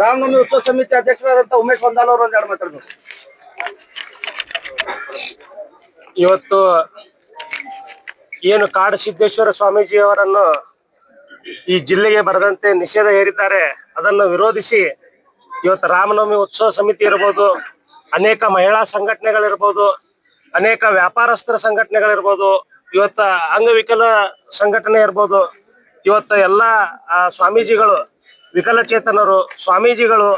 ರಾಮನವಮಿ ಉತ್ಸವ ಸಮಿತಿ ಅಧ್ಯಕ್ಷರಾದಂತ ಉಮೇಶ್ ಹೊಂದಾಲ್ ಅವರು ಒಂದೆರಡು ಮಾತಾಡ್ಬೇಕು. ಇವತ್ತು ಏನು ಕಾಡು ಸಿದ್ದೇಶ್ವರ ಸ್ವಾಮೀಜಿ ಅವರನ್ನು ಈ ಜಿಲ್ಲೆಗೆ ಬರದಂತೆ ನಿಷೇಧ ಹೇರಿದ್ದಾರೆ, ಅದನ್ನು ವಿರೋಧಿಸಿ ಇವತ್ತು ರಾಮನವಮಿ ಉತ್ಸವ ಸಮಿತಿ ಇರ್ಬೋದು, ಅನೇಕ ಮಹಿಳಾ ಸಂಘಟನೆಗಳಿರ್ಬೋದು, ಅನೇಕ ವ್ಯಾಪಾರಸ್ಥರ ಸಂಘಟನೆಗಳಿರ್ಬೋದು, ಇವತ್ತ ಅಂಗವಿಕಲ ಸಂಘಟನೆ ಇರ್ಬೋದು, ಇವತ್ತ ಎಲ್ಲ ಸ್ವಾಮೀಜಿಗಳು ವಿಕಲಚೇತನರು, ಸ್ವಾಮೀಜಿಗಳು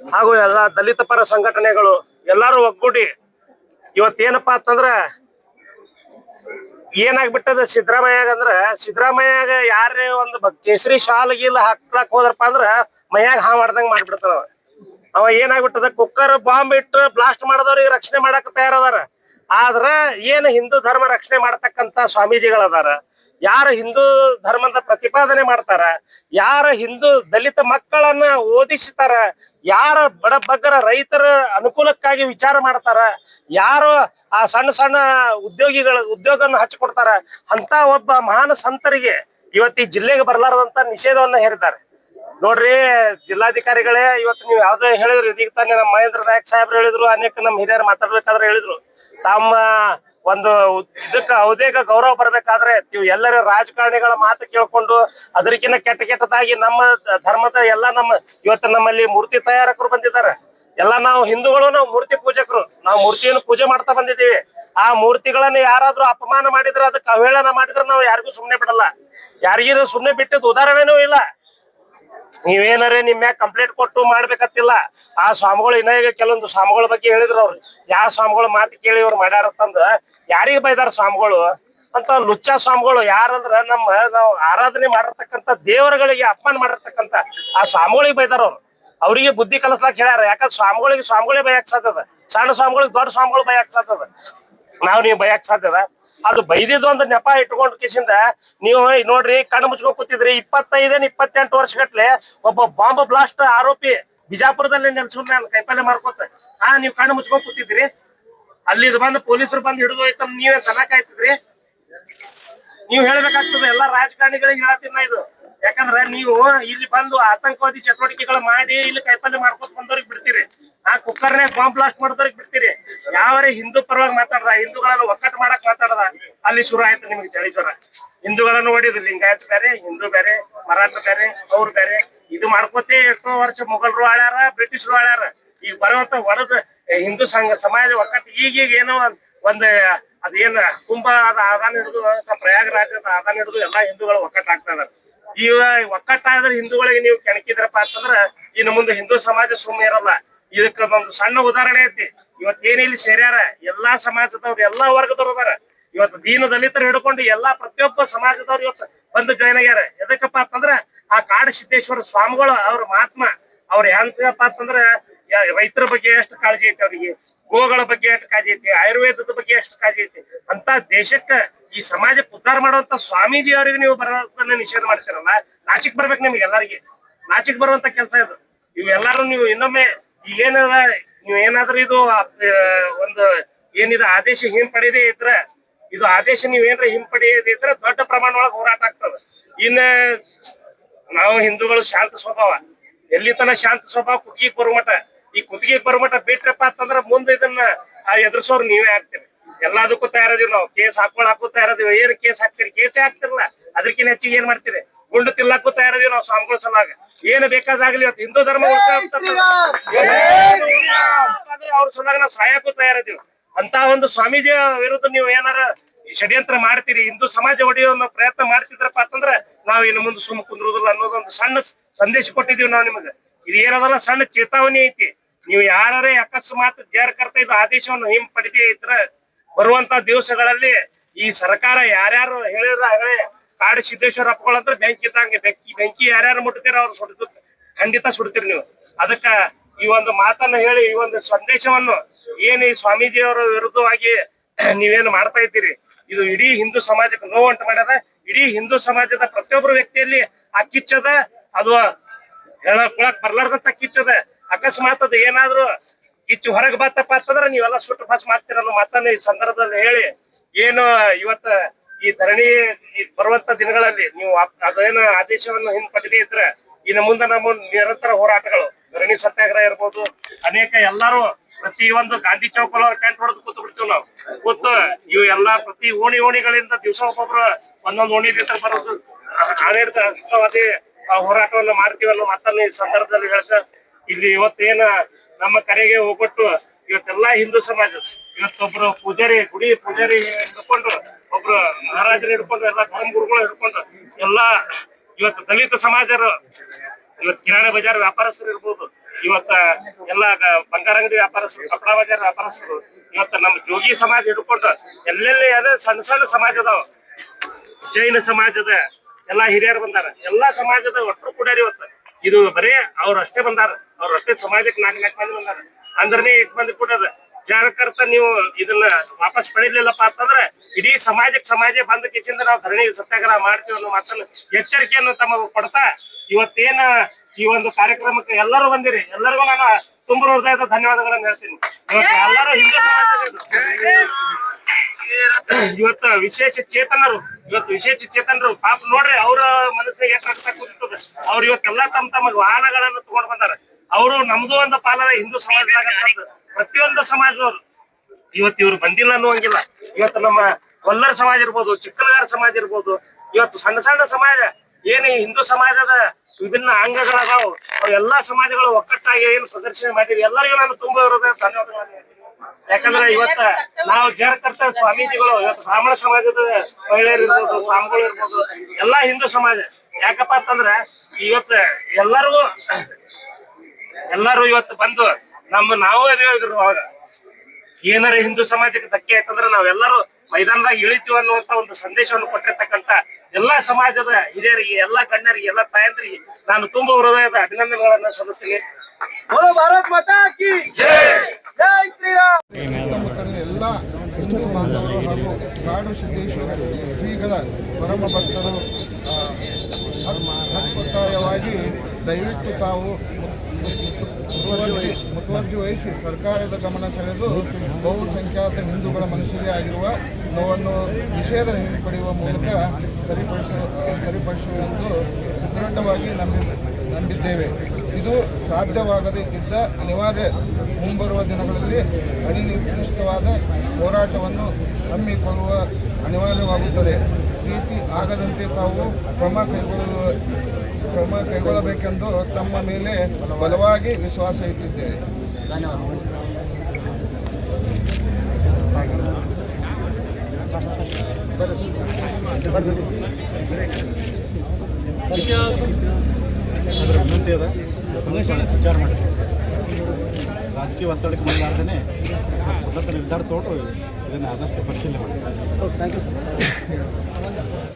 ಹಾಗೂ ಎಲ್ಲ ದಲಿತ ಪರ ಸಂಘಟನೆಗಳು ಎಲ್ಲರೂ ಒಗ್ಗೂಡಿ ಇವತ್ತೇನಪ್ಪ ಅಂತಂದ್ರ ಏನಾಗ್ಬಿಟ್ಟದ ಸಿದ್ದರಾಮಯ್ಯಾಗ ಅಂದ್ರ ಸಿದ್ದರಾಮಯ್ಯಾಗ ಯಾರೇ ಒಂದು ಕೇಸರಿ ಶಾಲ್ ಗೀಲ್ ಹಾಕ್ಲಾಕ್ ಹೋದ್ರಪ್ಪ ಅಂದ್ರ ಮೈಯಾಗ ಹಾ ಮಾಡ್ದಂಗ ಮಾಡ್ಬಿಡ್ತಾನ ಅವ ಏನಾಗ್ಬಿಟ್ಟದ? ಕುಕ್ಕರ್ ಬಾಂಬ್ ಇಟ್ಟು ಬ್ಲಾಸ್ಟ್ ಮಾಡಿದವ್ರಿಗೆ ರಕ್ಷಣೆ ಮಾಡಕ್ ತಯಾರದಾರ. ಆದ್ರ ಏನ್ ಹಿಂದೂ ಧರ್ಮ ರಕ್ಷಣೆ ಮಾಡತಕ್ಕಂತ ಸ್ವಾಮೀಜಿಗಳದಾರ? ಯಾರು ಹಿಂದೂ ಧರ್ಮದ ಪ್ರತಿಪಾದನೆ ಮಾಡ್ತಾರ? ಯಾರ ಹಿಂದೂ ದಲಿತ ಮಕ್ಕಳನ್ನ ಓದಿಸ್ತಾರ? ಯಾರ ಬಡ ಬಗ್ಗರ ರೈತರ ಅನುಕೂಲಕ್ಕಾಗಿ ವಿಚಾರ ಮಾಡ್ತಾರ? ಯಾರು ಆ ಸಣ್ಣ ಸಣ್ಣ ಉದ್ಯೋಗಿಗಳ ಉದ್ಯೋಗವನ್ನು ಹಚ್ಚಿಕೊಡ್ತಾರ ಅಂತ ಒಬ್ಬ ಮಹಾನ್ ಸಂತರಿಗೆ ಇವತ್ತು ಜಿಲ್ಲೆಗೆ ಬರಲಾರದಂತ ನಿಷೇಧವನ್ನ ಹೇರಿದ್ದಾರೆ. ನೋಡ್ರಿ, ಜಿಲ್ಲಾಧಿಕಾರಿಗಳೇ ಇವತ್ತು ನೀವು ಯಾವ್ದೇ ಹೇಳಿದ್ರಿ, ಇದೀಗ ತಾನೇ ನಮ್ಮ ಮಹೇಂದ್ರ ನಾಯಕ್ ಸಾಹೇಬ್ರು ಹೇಳಿದ್ರು, ಅನೇಕ ನಮ್ಮ ಹಿರಿಯರು ಮಾತಾಡ್ಬೇಕಾದ್ರೆ ಹೇಳಿದ್ರು. ತಮ್ಮ ಒಂದು ಇದಕ್ಕ ಅವಧಿಗ ಗೌರವ ಬರ್ಬೇಕಾದ್ರೆ ನೀವು ಎಲ್ಲರ ರಾಜಕಾರಣಿಗಳ ಮಾತು ಕೇಳ್ಕೊಂಡು ಅದಕ್ಕಿಂತ ಕೆಟ್ಟ ಕೆಟ್ಟದಾಗಿ ನಮ್ಮ ಧರ್ಮದ ಎಲ್ಲಾ ನಮ್ಮ ಇವತ್ತು ನಮ್ಮಲ್ಲಿ ಮೂರ್ತಿ ತಯಾರಕರು ಬಂದಿದ್ದಾರೆ. ಎಲ್ಲ ನಾವು ಹಿಂದೂಗಳು, ನಾವು ಮೂರ್ತಿ ಪೂಜಕರು. ನಾವು ಮೂರ್ತಿಯನ್ನು ಪೂಜೆ ಮಾಡ್ತಾ ಬಂದಿದ್ದೀವಿ. ಆ ಮೂರ್ತಿಗಳನ್ನ ಯಾರಾದ್ರೂ ಅಪಮಾನ ಮಾಡಿದ್ರೆ, ಅದಕ್ಕೆ ಅವಹೇಳನ ಮಾಡಿದ್ರೆ ನಾವು ಯಾರಿಗೂ ಸುಮ್ನೆ ಬಿಡಲ್ಲ. ಯಾರಿಗೂ ಸುಮ್ನೆ ಬಿಟ್ಟಿದ್ದು ಉದಾಹರಣೆನೂ ಇಲ್ಲ. ನೀವೇನಾರೆ ನಿಮ್ ಮ್ಯಾಗ ಕಂಪ್ಲೇಂಟ್ ಕೊಟ್ಟು ಮಾಡ್ಬೇಕತ್ತಿಲ್ಲ. ಆ ಸ್ವಾಮಿಗಳು ಇನ್ನ ಈಗ ಕೆಲವೊಂದು ಸ್ವಾಮಿಗಳ ಬಗ್ಗೆ ಹೇಳಿದ್ರು ಅವ್ರು. ಯಾವ ಸ್ವಾಮಿಗಳ ಮಾತು ಕೇಳಿ ಅವ್ರು ಮಾಡ್ಯಾರತ್ತಂದ್ರ, ಯಾರಿಗ ಬೈದಾರ ಸ್ವಾಮಿಗಳು? ಅಂತ ಲುಚ್ಚ ಸ್ವಾಮಿಗಳು ಯಾರಂದ್ರ ನಮ್ಮ ನಾವು ಆರಾಧನೆ ಮಾಡಿರ್ತಕ್ಕಂಥ ದೇವರುಗಳಿಗೆ ಅಪಮಾನ ಮಾಡಿರ್ತಕ್ಕಂತ ಆ ಸ್ವಾಮಿಗಳಿಗೆ ಬೈದಾರ ಅವ್ರು. ಅವರಿಗೆ ಬುದ್ಧಿ ಕಲಿಸ್ಲಾಕ್ ಹೇಳ್ಯಾರ. ಯಾಕಂದ್ರೆ ಸ್ವಾಮಿಗಳಿಗೆ ಸ್ವಾಮಿಗಳೇ ಬಯಕ್ ಸಾಧ್ಯದ. ಸಣ್ಣ ಸ್ವಾಮಿಗಳಿಗೆ ದೊಡ್ಡ ಸ್ವಾಮಿಗಳು ಬಯಕ್ ಸಾಧ್ಯದ. ನಾವ್ ನೀವು ಬಯಕ್ ಸಾಧ್ಯದ ಅದು? ಬೈದಿದ್ದು ಒಂದು ನೆಪ ಇಟ್ಕೊಂಡು ಕಿಸಿಂದ ನೀವು ನೋಡ್ರಿ ಕಣ್ಣು ಮುಚ್ಕೊಂಡ್ ಕೂತಿದ್ರಿ. ಇಪ್ಪತ್ತೈದೇನು ಇಪ್ಪತ್ತೆಂಟು ವರ್ಷಗಟ್ಲೆ ಒಬ್ಬ ಬಾಂಬ್ ಬ್ಲಾಸ್ಟ್ ಆರೋಪಿ ಬಿಜಾಪುರದಲ್ಲಿ ನೆಲ್ಸ್ಕೊಂಡ್ ನಾನು ಕೈಪಲ್ಯ ಮಾರ್ಕೋತ. ಆ, ನೀವು ಕಣ್ಣು ಮುಚ್ಕೊಂಡ್ ಕೂತಿದ್ರಿ? ಅಲ್ಲಿ ಇದು ಬಂದು ಪೊಲೀಸರು ಬಂದು ಹಿಡಿದು ನೀವೇ ನೀವೇ ತನಕಾಯ್ತಿದ್ರಿ ನೀವು ಹೇಳ್ಬೇಕಾಗ್ತದೆ, ಎಲ್ಲಾ ರಾಜಕಾರಣಿಗಳಿಗೆ ಹೇಳ್ತೀನಿ ಇದು. ಯಾಕಂದ್ರೆ ನೀವು ಇಲ್ಲಿ ಬಂದು ಆತಂಕವಾದಿ ಚಟುವಟಿಕೆಗಳು ಮಾಡಿ ಇಲ್ಲಿ ಕೈಪಲ್ಯ ಮಾಡ್ಕೊತ ಬಂದವ್ರಿಗೆ ಬಿಡ್ತೀರಿ. ಆ ಕುಕ್ಕರ್ನೇ ಬಾಂಬ್ ಬ್ಲಾಸ್ಟ್ ಮಾಡಿದವ್ರಿಗೆ ಬಿಡ್ತೀರಿ. ಯಾವರೇ ಹಿಂದೂ ಪರವಾಗಿ ಮಾತಾಡ್ದ, ಹಿಂದೂಗಳನ್ನು ಒಕ್ಕಟ್ಟು ಮಾಡಕ್ ಮಾತಾಡದ, ಅಲ್ಲಿ ಶುರು ಆಯ್ತು ನಿಮ್ಗೆ ಚಳಿ ಜ್ವರ. ಹಿಂದೂಗಳನ್ನು ಹೊಡಿದ್ರು ಲಿಂಗಾಯತ್ ಬೇರೆ, ಹಿಂದೂ ಬೇರೆ, ಮರಾಠ ಬೇರೆ ಅವ್ರು ಬೇರೆ. ಇದು ಮಾಡ್ಕೋತೇ ಎಷ್ಟೋ ವರ್ಷ ಮೊಘಲ್ರು ಆಳ್ಯಾರ, ಬ್ರಿಟಿಷರು ಆಳ್ಯಾರ. ಈಗ ಬರುವಂತ ಹೊರದ ಹಿಂದೂ ಸಂಘ, ಸಮಾಜ ಒಕ್ಕಟ್ಟು ಈಗೀಗ ಏನೋ ಒಂದ್- ಒಂದ್ ಅದೇನ್ ಕುಂಭ ಅದ ಆದಾನ ಹಿಡಿದು ಪ್ರಯಾಗರಾಜದ ಆದಾನ ಹಿಡಿದು ಎಲ್ಲಾ ಹಿಂದೂಗಳು ಒಕ್ಕಟ್ಟಾಗ್ತಾ ಇದಾರೆ. ಈಗ ಒಕ್ಕಟ್ಟಾದ್ರೆ ಹಿಂದೂಗಳಿಗೆ ನೀವು ಕೆಣಕಿದ್ರಪ್ಪ ಅಂತಂದ್ರ ಇನ್ನು ಮುಂದೆ ಹಿಂದೂ ಸಮಾಜ ಸುಮ್ಮನೆ ಇರಲ್ಲ. ಇದಕ್ಕ ಒಂದು ಸಣ್ಣ ಉದಾಹರಣೆ ಐತಿ. ಇವತ್ ಏನ್ ಇಲ್ಲಿ ಸೇರ್ಯಾರ? ಎಲ್ಲಾ ಸಮಾಜದವ್ರು, ಎಲ್ಲಾ ವರ್ಗದವ್ರು ಅದಾರ. ಇವತ್ತು ದೀನ ದಲಿತರು ಹಿಡ್ಕೊಂಡು ಎಲ್ಲಾ ಪ್ರತಿಯೊಬ್ಬ ಸಮಾಜದವ್ರು ಇವತ್ತು ಬಂದು ಜಾಯ್ನ್ ಆಗ್ಯಾರ. ಎದಕ್ಕಪ್ಪ ಅಂತಂದ್ರ ಆ ಕಾಡು ಸಿದ್ದೇಶ್ವರ ಸ್ವಾಮಿಗಳು, ಅವ್ರ ಮಹಾತ್ಮ, ಅವ್ರ ಹೆಂಗಪ್ಪ ಅಂತಂದ್ರ ರೈತರ ಬಗ್ಗೆ ಎಷ್ಟು ಕಾಳಜಿ ಐತಿ ಅವ್ರಿಗೆ? ಗೋಗಳ ಬಗ್ಗೆ ಎಷ್ಟು ಕಾಳಜಿ ಐತಿ? ಆಯುರ್ವೇದದ ಬಗ್ಗೆ ಎಷ್ಟು ಕಾಳಜಿ ಐತಿ? ಅಂತ ದೇಶಕ್ಕ ಈ ಸಮಾಜಕ್ಕೆ ಉದ್ಧಾರ ಮಾಡುವಂತ ಸ್ವಾಮೀಜಿ ಅವರಿಗೆ ನೀವು ಬರೋದನ್ನ ನಿಷೇಧ ಮಾಡ್ತೀರಲ್ಲ, ನಾಚಿಕ್ ಬರ್ಬೇಕು ನಿಮ್ಗೆ ಎಲ್ಲರಿಗೆ. ನಾಚಿಕ್ ಬರುವಂತ ಕೆಲಸ ಇದು. ಇವೆಲ್ಲಾರು ನೀವು ಇನ್ನೊಮ್ಮೆ ಏನದ ನೀವು ಏನಾದ್ರೂ ಇದು ಒಂದು ಏನಿದೆ ಆದೇಶ ಹಿಂಪಡೆಯದೇ ಇದ್ರ, ಇದು ಆದೇಶ ನೀವ್ ಏನ್ರ ಹಿಂಪಡೆಯದೇ ಇದ್ರ ದೊಡ್ಡ ಪ್ರಮಾಣ ಒಳಗೆ ಹೋರಾಟ ಆಗ್ತದ. ಇನ್ನ ನಾವು ಹಿಂದೂಗಳು ಶಾಂತ ಸ್ವಭಾವ. ಎಲ್ಲಿ ತನ ಶಾಂತ ಸ್ವಭಾವ? ಕುತ್ತಿಗೆ ಬರುವ ಮಟ ಈ ಕುತ್ತಿಗೆ ಬರುವ ಮಟ ಬಿಟ್ರಪ್ಪ ಅಂತಂದ್ರ ಮುಂದೆ ಇದನ್ನ ಎದುರಿಸೋರು ನೀವೇ ಆಗ್ತೀರಿ. ಎಲ್ಲದಕ್ಕೂ ತಯಾರದಿವ್ ನಾವು. ಕೇಸ್ ಹಾಕೊಂಡ್ ಹಾಕೋ ತಯಾರದಿವಿ. ಏನು ಕೇಸ್ ಹಾಕ್ತೀರಿ? ಕೇಸೇ ಹಾಕ್ತಿರಲ್ಲ ಅದಕ್ಕಿಂತ ಹೆಚ್ಚಿಗೆ ಏನ್ ಮಾಡ್ತೀರಿ? ಗುಂಡು ತಿಲ್ಲಕ್ಕೂ ತಯಾರದಿವ್ ನಾವು ಸ್ವಾಮಿಗಳ ಸಲುವಾಗ. ಏನು ಬೇಕಾದಾಗ್ಲಿ ಇವತ್ತು ಹಿಂದೂ ಧರ್ಮ ಅವ್ರ ಸಲುವಾಗ ನಾವು ಸಾಯಕ್ಕೂ ತಯಾರದಿವಿ. ಅಂತ ಒಂದು ಸ್ವಾಮೀಜಿ ವಿರುದ್ಧ ನೀವು ಏನಾರ ಷಡ್ಯಂತ್ರ ಮಾಡ್ತೀರಿ? ಹಿಂದೂ ಸಮಾಜ ಒಡೆಯೋ ಅನ್ನೋ ಪ್ರಯತ್ನ ಮಾಡ್ತಿದ್ರಪ್ಪ ಅಂತಂದ್ರ ನಾವು ಇನ್ನು ಮುಂದೆ ಸುಮ್ಮ ಕುಂದ್ರುದಿಲ್ಲ ಅನ್ನೋದೊಂದು ಸಣ್ಣ ಸಂದೇಶ ಕೊಟ್ಟಿದೀವಿ ನಾವು ನಿಮಗೆ. ಇದು ಏನದಲ್ಲ ಸಣ್ಣ ಚೇತಾವಣಿ ಐತಿ. ನೀವು ಯಾರೇ ಅಕಸ್ಮಾತ್ ಜಾರಕರ್ತ ಇದು ಆದೇಶವನ್ನು ಹಿಂಪಡೆದೇ ಇದ್ರ ಬರುವಂತ ದಿವಸಗಳಲ್ಲಿ ಈ ಸರ್ಕಾರ ಯಾರ್ಯಾರು ಹೇಳಿದ್ರ ಆಗಲೇ ಕಾಡು ಸಿದ್ದೇಶ್ವರ ಅಪ್ಪಗಳಂದ್ರೆ ಬೆಂಕಿ ಇದ್ದಂಗೆ, ಬೆಂಕಿ ಬೆಂಕಿ ಯಾರ್ಯಾರು ಮುಟ್ತೀರ ಅವ್ರು ಸುಡ್ತು ಖಂಡಿತ ಸುಡ್ತೀರಿ ನೀವು. ಅದಕ್ಕ ಈ ಒಂದು ಮಾತನ್ನ ಹೇಳಿ, ಈ ಒಂದು ಸಂದೇಶವನ್ನು ಏನ್ ಈ ಸ್ವಾಮೀಜಿಯವರ ವಿರುದ್ಧವಾಗಿ ನೀವೇನು ಮಾಡ್ತಾ ಇದ್ದೀರಿ? ಇದು ಇಡೀ ಹಿಂದೂ ಸಮಾಜಕ್ಕೆ ನೋವುಂಟು ಮಾಡ್ಯದ. ಇಡೀ ಹಿಂದೂ ಸಮಾಜದ ಪ್ರತಿಯೊಬ್ಬರು ವ್ಯಕ್ತಿಯಲ್ಲಿ ಆ ಕಿಚ್ಚದ, ಅದು ಹೇಳಕ್ ಬರ್ಲಾರ್ದಂತ ಕಿಚ್ಚದ. ಅಕಸ್ಮಾತ್ ಅದು ಏನಾದ್ರು ಕಿಚ್ಚು ಹೊರಗೆ ಬತ್ತಪ್ಪ ಅಂತಂದ್ರೆ ನೀವೆಲ್ಲ ಸುಟ್ಟು ಫಸ್ಟ್ ಮಾಡ್ತೀರ ಅನ್ನೋ ಈ ಸಂದರ್ಭದಲ್ಲಿ ಹೇಳಿ ಏನು ಇವತ್ತ ಈ ಧರಣಿ ಬರುವಂತ ದಿನಗಳಲ್ಲಿ ನೀವು ಅದೇನ ಆದೇಶವನ್ನು ಹಿಂಪಡೆದೇ ಇದ್ರೆ ಇನ್ನು ಮುಂದೆ ನಮ್ಮ ನಿರಂತರ ಹೋರಾಟಗಳು, ಧರಣಿ ಸತ್ಯಾಗ್ರಹ ಇರ್ಬೋದು, ಅನೇಕ ಎಲ್ಲಾರು ಪ್ರತಿ ಒಂದು ಗಾಂಧಿ ಚೌಕ್ ಟೆಂಟ್ ಹೊಡೆದು ಕೂತು ಬಿಡ್ತೀವಿ ನಾವು. ಕೂತು ಇವು ಎಲ್ಲಾ ಪ್ರತಿ ಓಣಿ ಓಣಿಗಳಿಂದ ದಿವಸ ಒಬ್ಬೊಬ್ರು ಒಂದೊಂದು ಓಣಿ ದಿವಸ ಬರೋದು ಆಡಳಿತವಾದಿ ಹೋರಾಟವನ್ನು ಹೋರಾಟವನ್ನ ಮಾಡ್ತೀವಿ ಅನ್ನೋ ಮಾತನ್ನ ಈ ಸಂದರ್ಭದಲ್ಲಿ ಹೇಳ್ತಾ, ಇಲ್ಲಿ ಇವತ್ತೇನ ನಮ್ಮ ಕರೆಗೆ ಹೋಗ್ಬಿಟ್ಟು ಇವತ್ತೆಲ್ಲಾ ಹಿಂದೂ ಸಮಾಜ, ಇವತ್ತೊಬ್ರು ಪೂಜಾರಿ, ಗುಡಿ ಪೂಜಾರಿ ಹಿಡ್ಕೊಂಡು, ಒಬ್ರು ಮಹಾರಾಜರು ಹಿಡ್ಕೊಂಡು, ಎಲ್ಲಾ ಧರ್ಮ ಗುರುಗಳು ಹಿಡ್ಕೊಂಡು, ಎಲ್ಲಾ ಇವತ್ತು ದಲಿತ ಸಮಾಜರು, ಇವತ್ತು ಕಿರಾಣಿ ಬಜಾರ್ ವ್ಯಾಪಾರಸ್ಥರು ಇರ್ಬೋದು, ಇವತ್ತ ಎಲ್ಲಾ ಬಂಗಾರ ಅಂಗಡಿ ವ್ಯಾಪಾರಸ್ಥರು, ಕಪಡಾ ಬಜಾರ್ ವ್ಯಾಪಾರಸ್ಥರು, ಇವತ್ತ ನಮ್ಮ ಜೋಗಿ ಸಮಾಜ ಹಿಡ್ಕೊಂಡು, ಎಲ್ಲೆಲ್ಲಿ ಅದೇ ಸಣ್ಣ ಸಣ್ಣ ಸಮಾಜ ಅದಾವ ಜೈನ ಸಮಾಜದ ಎಲ್ಲಾ ಹಿರಿಯರು ಬಂದಾರ, ಎಲ್ಲಾ ಸಮಾಜದ ಒಟ್ಟರು ಕೂಡ ಇವತ್ತು. ಇದು ಬರೇ ಅವ್ರು ಅಷ್ಟೇ ಬಂದಾರ. ಅವ್ರ ಅಷ್ಟೇ ಸಮಾಜಕ್ಕೆ ನಾಲ್ಕು ನಾಲ್ಕು ಮಂದಿ ಬಂದಾರ. ಅಂದ್ರನೇ ಇಟ್ ಮಂದಿ ಕೊಟ್ಟದ ಜಾಗಕರ್ತ ನೀವು ಇದನ್ನ ವಾಪಸ್ ಪಡೆಯಲಿಲ್ಲಪ್ಪ ಅಂತಂದ್ರೆ ಇಡೀ ಸಮಾಜಕ್ಕೆ ಸಮಾಜ ಬಂದ ಕಿಸಿಂದ ನಾವು ಧರಣಿ ಸತ್ಯಾಗ್ರಹ ಮಾಡ್ತೀವಿ ಅನ್ನೋ ಮಾತನ್ನು ಎಚ್ಚರಿಕೆಯನ್ನು ತಮಗೆ ಕೊಡ್ತಾ ಇವತ್ತೇನ ಈ ಒಂದು ಕಾರ್ಯಕ್ರಮಕ್ಕೆ ಎಲ್ಲರೂ ಬಂದಿರಿ. ಎಲ್ಲರಿಗೂ ನಾನು ತುಂಬ ಹೃದಯದ ಧನ್ಯವಾದಗಳನ್ನು ಹೇಳ್ತೀನಿ. ಎಲ್ಲರೂ ಹಿಂದೂ ಇವತ್ತು ವಿಶೇಷ ಚೇತನರು, ಇವತ್ತು ವಿಶೇಷ ಚೇತನರು. ಪಾಪ ನೋಡ್ರಿ, ಅವ್ರ ಮನಸ್ಸಿಗೆ ರಕ್ತ ಕುಂತದ ಅವ್ರು ಇವತ್ತೆಲ್ಲಾ ತಮ್ಮ ತಮ್ಮ ವಾಹನಗಳನ್ನು ತಗೊಂಡ್ ಬಂದಾರ. ಅವರು ನಮ್ದು ಒಂದು ಪಾಲನ ಹಿಂದೂ ಸಮಾಜದಾಗ ಪ್ರತಿಯೊಂದು ಸಮಾಜದವ್ರು. ಇವತ್ತು ಇವ್ರು ಬಂದಿಲ್ಲ ಅನ್ನುವಂಗಿಲ್ಲ. ಇವತ್ತು ನಮ್ಮ ಕೊಲ್ಲರ ಸಮಾಜ ಇರ್ಬೋದು ಚಿಕ್ಕಲಗಾರ ಸಮಾಜ ಇರ್ಬೋದು, ಇವತ್ತು ಸಣ್ಣ ಸಣ್ಣ ಸಮಾಜ. ಏನು ಹಿಂದೂ ಸಮಾಜದ ವಿಭಿನ್ನ ಅಂಗಗಳದಾವು? ಅವು ಎಲ್ಲಾ ಸಮಾಜಗಳು ಒಕ್ಕಟ್ಟಾಗಿ ಏನು ಪ್ರದರ್ಶನ ಮಾಡಿದ್ವಿ ಎಲ್ಲರಿಗೂ ನಾನು ತುಂಬ ಹೃದಯ ಧನ್ಯವಾದಗಳನ್ನು ಹೇಳ್ತೀನಿ. ಯಾಕಂದ್ರೆ ಇವತ್ತ ನಾವು ಜೇರ್ಕರ್ತ ಸ್ವಾಮೀಜಿಗಳು. ಇವತ್ತು ಬ್ರಾಹ್ಮಣ ಸಮಾಜದ ಮಹಿಳೆಯರು ಇರ್ಬೋದು ಸ್ವಾಮಿಗಳು ಇರ್ಬೋದು ಎಲ್ಲಾ ಹಿಂದೂ ಸಮಾಜ. ಯಾಕಪ್ಪ ಅಂತಂದ್ರ ಇವತ್ತ ಎಲ್ಲರಿಗೂ ಎಲ್ಲರೂ ಇವತ್ತು ಬಂದು ನಮ್ಮ ನಾವು ಅದೇ ಇದ್ರು ಅವಾಗ. ಏನಾರ ಹಿಂದೂ ಸಮಾಜಕ್ಕೆ ಧಕ್ಕೆ ಆಯ್ತಂದ್ರೆ ನಾವೆಲ್ಲರೂ ಮೈದಾನದಾಗ ಇಳಿತೀವಿ ಅನ್ನುವಂತ ಒಂದು ಸಂದೇಶವನ್ನು ಕೊಟ್ಟಿರ್ತಕ್ಕಂತ ಎಲ್ಲಾ ಸಮಾಜದ ಹಿರಿಯರಿಗೆ ಎಲ್ಲಾ ಗಣ್ಯರಿಗೆ ಎಲ್ಲಾ ತಾಯಂದ್ರಿಗೆ ನಾನು ತುಂಬ ಹೃದಯದ ಅಭಿನಂದನೆಗಳನ್ನ ಸಲ್ಲಿಸ್ತೀನಿ. ಬೋಲೋ ಭಾರತ್ ಮಾತಾ ಕಿ ಜೈ ಸುತ್ತಮುತ್ತಲಿನ ಎಲ್ಲ ಬಾಂಧವರು ಹಾಗೂ ಕಾಡು ಸಿದ್ದೇಶ್ವರ ಶ್ರೀಗಳ ಪರಮ ಭಕ್ತರು ಹತ್- ದಯವಿಟ್ಟು ತಾವು ಮುತುವರ್ಜಿ ವಹಿಸಿ ಸರ್ಕಾರದ ಗಮನ ಸೆಳೆದು ಬಹುಸಂಖ್ಯಾತ ಹಿಂದೂಗಳ ಮನುಷ್ಯರೇ ಆಗಿರುವ ನೋವನ್ನು ನಿಷೇಧ ಹಿಂಪಡೆಯುವ ಮೂಲಕ ಸರಿಪಡಿಸ ಸರಿಪಡಿಸುವೆಂದು ಸುದೃಢವಾಗಿ ನಂಬಿ ನಂಬಿದ್ದೇವೆ ಇದು ಸಾಧ್ಯವಾಗದೇ ಇದ್ದ ಅನಿವಾರ್ಯ ಮುಂಬರುವ ದಿನಗಳಲ್ಲಿ ಅನಿರ್ದಿಷ್ಟವಾದ ಹೋರಾಟವನ್ನು ಹಮ್ಮಿಕೊಳ್ಳುವ ಅನಿವಾರ್ಯವಾಗುತ್ತದೆ. ರೀತಿ ಆಗದಂತೆ ತಾವು ಕ್ರಮ ಕೈಗೊಳ್ಳುವ, ಕ್ರಮ ಕೈಗೊಳ್ಳಬೇಕೆಂದು ತಮ್ಮ ಮೇಲೆ ಬಲವಾಗಿ ವಿಶ್ವಾಸ ಇಟ್ಟಿದ್ದೇವೆ. ಅದರ ವಿನಂತಿ ಅದ. ವಿಚಾರ ಮಾಡಿ ರಾಜಕೀಯ ಒತ್ತಡಕ್ಕೆ ಮುಂದಾಗ್ದೇ ಸ್ವತಂತ್ರ ನಿರ್ಧಾರ ತೊಗೊಂಡು ಇದನ್ನು ಆದಷ್ಟು ಪರಿಶೀಲನೆ ಮಾಡಿ.